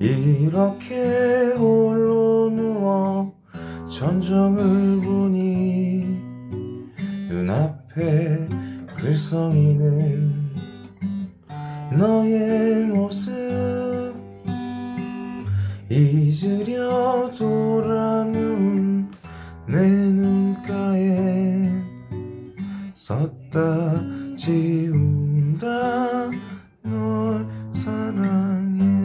이렇게 홀로 누워 전정을 보니 눈앞에 글썽이는 너의 모습 잊으려 돌아눈 내 눈가에 썼다 지운다